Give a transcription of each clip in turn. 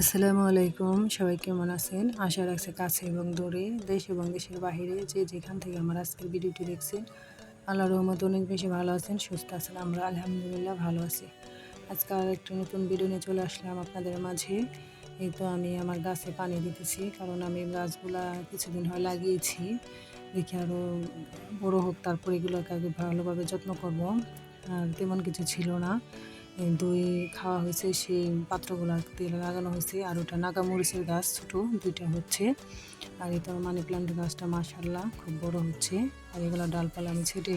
আসসালামু আলাইকুম, সবাই কেমন আছেন? আশা রাখছে কাছে এবং দূরে, দেশ এবং দেশের বাইরে যে যেখান থেকে আমার আজকের ভিডিওটি দেখছেন আল্লাহ রহমত অনেক বেশি ভালো আছেন, সুস্থ আছেন, আমরা আলহামদুলিল্লাহ ভালো আছি। আজকে আর একটা নতুন ভিডিও নিয়ে চলে আসলাম আপনাদের মাঝে। এই তো আমি আমার গাছে পানি দিতেছি, কারণ আমি গাছগুলা কিছুদিন হয় লাগিয়েছি। দেখি আরও বড় হোক, তারপর এগুলোকে আগে ভালোভাবে যত্ন করব। আর তেমন কিছু ছিল না। দই খাওয়া হয়েছে, সেই পাত্রগুলো তেল লাগানো হয়েছে। আর ওটা নাগামরিচের গাছ, ছোটো দুইটা হচ্ছে। আর তো মানি প্লান্ট গাছটা মাশাল্লাহ খুব বড় হচ্ছে। আর এগুলো ডালপালা আমি ছেটে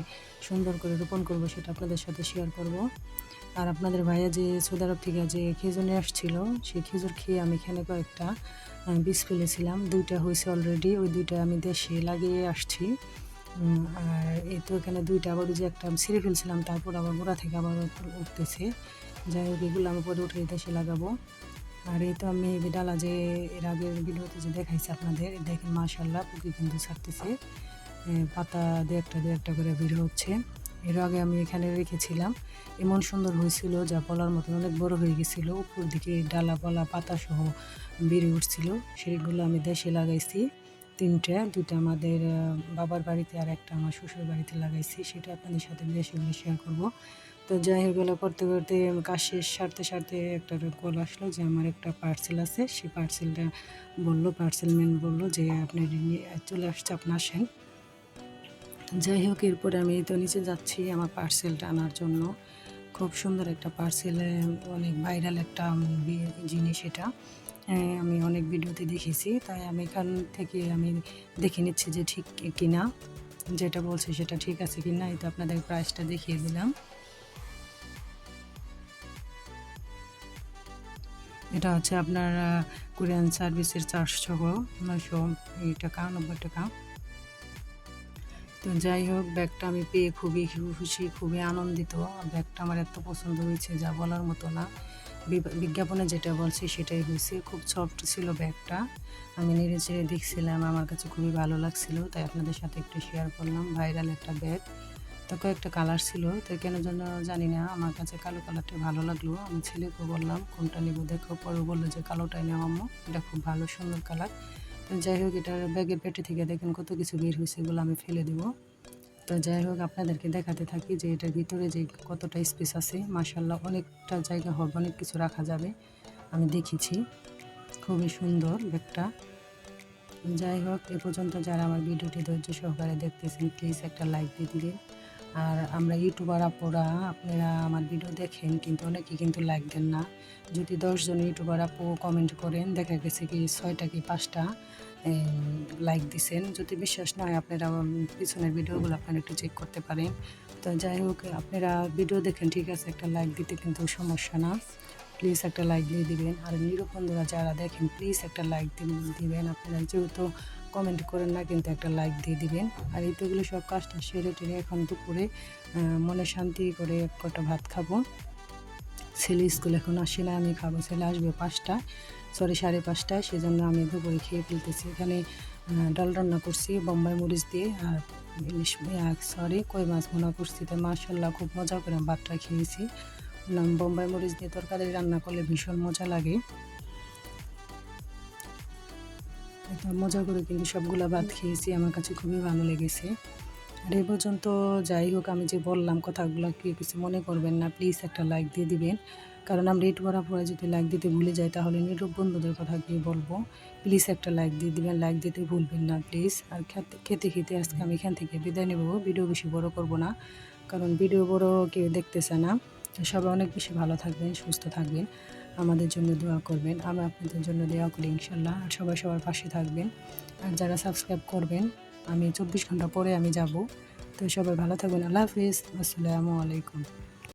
সুন্দর করে রোপণ করব, সেটা আপনাদের সাথে শেয়ার করব। আর আপনাদের ভাইয়া যে সৌদি থেকে যে খেজুর নিয়ে আসছিল, সেই খেজুর খেয়ে আমি এখানে কয়েকটা বীজ ফেলেছিলাম। দুইটা হয়েছে অলরেডি ওই দুইটা আমি দেশে লাগিয়ে আসছি। আর এই তো এখানে দুইটা, আবার যে একটা ছিঁড়ে ফেলছিলাম, তারপর আবার গোড়া থেকে আবার উঠতেছে। যাই হোক, এগুলো আমি পরে উঠে দেশে লাগাবো। আর এই তো আমি ডালা যে এর আগের ভিডিওতে যে দেখাইছি আপনাদের দেখেন মাশাল্লাহ পুকি কিন্তু ছাড়তেছে। পাতা দু একটা দু একটা করে বের হচ্ছে। এর আগে আমি এখানে রেখেছিলাম। এমন সুন্দর হয়েছিল যা বলার মতন অনেক বড় হয়ে গেছিল। উপর দিকে ডালা পালা পাতা সহ বেড়ে উঠছিল। সেগুলো আমি দেশে লাগাইছি। তিনটা, দুইটা আমাদের বাবার বাড়িতে আর একটা আমার শ্বশুর বাড়িতে লাগাইছি। সেটা আপনাদের সাথে বেশি শেয়ার করব। তো যাই হোক করতে করতে কাজ শেষ, সারতে সারতে একটা কল আসলো যে আমার একটা পার্সেল আছে। সেই পার্সেলটা বলল পার্সেল ম্যান বলল যে আপনি চলে আসছে আপনার আসেন। যাই হোক, এরপরে আমি তো নিচে যাচ্ছি আমার পার্সেলটা আনার জন্য। খুব সুন্দর একটা পার্সেল অনেক ভাইরাল একটা জিনিস এটা। আমি অনেক ভিডিওতে দেখেছি, তাই আমি এখান থেকে আমি দেখে নিচ্ছি যে ঠিক কিনা। যেটা বলছে সেটা ঠিক আছে কি না এই তো আপনাদের প্রাইসটা দেখিয়ে দিলাম। এটা হচ্ছে আপনার কোরিয়ান সার্ভিসের চার্জ সহ নয়শো টাকা, নব্বই টাকা। তো যাই হোক, ব্যাগটা আমি পেয়ে খুবই খুশি, খুবই আনন্দিত। ব্যাগটা আমার এত পছন্দ হয়েছে, যা বলার মতো না। বিজ্ঞাপনে যেটা বলছে সেটাই হয়েছে। খুব সফট ছিল ব্যাগটা। আমি নেড়ে চেড়ে দেখছিলাম, আমার কাছে খুবই ভালো লাগছিল। তাই আপনাদের সাথে একটু শেয়ার করলাম ভাইরাল একটা ব্যাগ। তো কয়েকটা কালার ছিল, তো কেন জন্য জানি না, আমার কাছে কালো কালারটা ভালো লাগল। আমি ছেলেকে বললাম, কোনটা নেব? দেখো পরে বলল যে, কালোটাই নেওয়া আম্মু, এটা খুব ভালো, সুন্দর কালার তো যাই হোক, এটার ব্যাগের পেটে থেকে দেখেন কত কিছু বের হয়েছে, এগুলো আমি ফেলে দিব। তো যাই হোক, আপনাদেরকে দেখাতে থাকি যে এটার ভিতরে যে কতটা স্পেস আছে মাসাল্লাহ অনেকটা জায়গা হবে, অনেক কিছু রাখা যাবে। আমি দেখেছি খুবই সুন্দর ব্যাগটা। যাই হোক, এ পর্যন্ত যারা আমার ভিডিওটি ধৈর্য সহকারে দেখতেছেন প্লিজ একটা লাইক দিয়ে দিবেন। আর আমরা ইউটিউবার আপুরা, আপনারা আমার ভিডিও দেখেন, কিন্তু অনেকে কিন্তু লাইক দেন না। যদি দশজন ইউটিউবার আপু কমেন্ট করেন, দেখা গেছে কি ছয়টা কি পাঁচটা লাইক দিছেন। যদি বিশ্বাস না হয়, আপনারা পিছনের ভিডিওগুলো আপনারা একটু চেক করতে পারেন। তো যাই হোক, আপনারা ভিডিও দেখেন, ঠিক আছে? একটা লাইক দিতে কিন্তু সমস্যা না। প্লিজ একটা লাইক দিয়ে দিবেন। আর নিরূপ যারা দেখেন প্লিজ একটা লাইক দিবেন। আপনারা যেহেতু কমেন্ট করেন না, কিন্তু একটা লাইক দিয়ে দিবেন। আর এই তোগুলো সব কাজটা সেরে টেরে এখন দুপুরে মনে শান্তি করে এক কটা ভাত খাব। ছেলে স্কুল এখন আসে না, আমি খাব। ছেলে আসবে পাঁচটা সরি সাড়ে পাঁচটায় সেজন্য আমি দুপুরে খেয়ে ফেলতেছি। এখানে ডাল রান্না করছি, বোম্বাই মরিচ দিয়ে, আর ইলিশ সরি কই মাছ ভুনা করছি তো মাসাল্লাহ খুব মজা করে ভাতটা খেয়েছি। বোম্বাই মরিচ দিয়ে তরকারি রান্না করলে ভীষণ মজা লাগে। মজা করে কিন্তু সবগুলা ভাত খেয়েছি, আমার কাছে খুবই ভালো লেগেছে। আর এই পর্যন্ত যাই হোক, আমি যে বললাম কথাগুলো কি কিছু মনে করবেন না প্লিজ একটা লাইক দিয়ে দিবেন। কারণ আমরা এট বড়া পরে যদি লাইক দিতে ভুলে যাই, তাহলে নিরূপ বন্ধুদের কথা কি বলব? প্লিজ একটা লাইক দিয়ে দিবেন লাইক দিতে ভুলবেন না প্লিজ আর খেতে খেতে খেতে আজকে আমি এখান থেকে বিদায় নেব, ভিডিও বেশি বড় করব না। কারণ ভিডিও বড় কেউ দেখতেছে না। সবাই অনেক বেশি ভালো থাকবেন, সুস্থ থাকবেন। আমাদের জন্য দোয়া করবেন। আমরা আপনাদের জন্য দেওয়া করি ইনশাল্লাহ আর সবাই সবার পাশে থাকবেন। আর যারা সাবস্ক্রাইব করবেন, আমি চব্বিশ ঘণ্টা পরে আমি যাব। তো সবাই ভালো থাকবেন। আল্লাহ হাফিজ। আসসালামু আলাইকুম।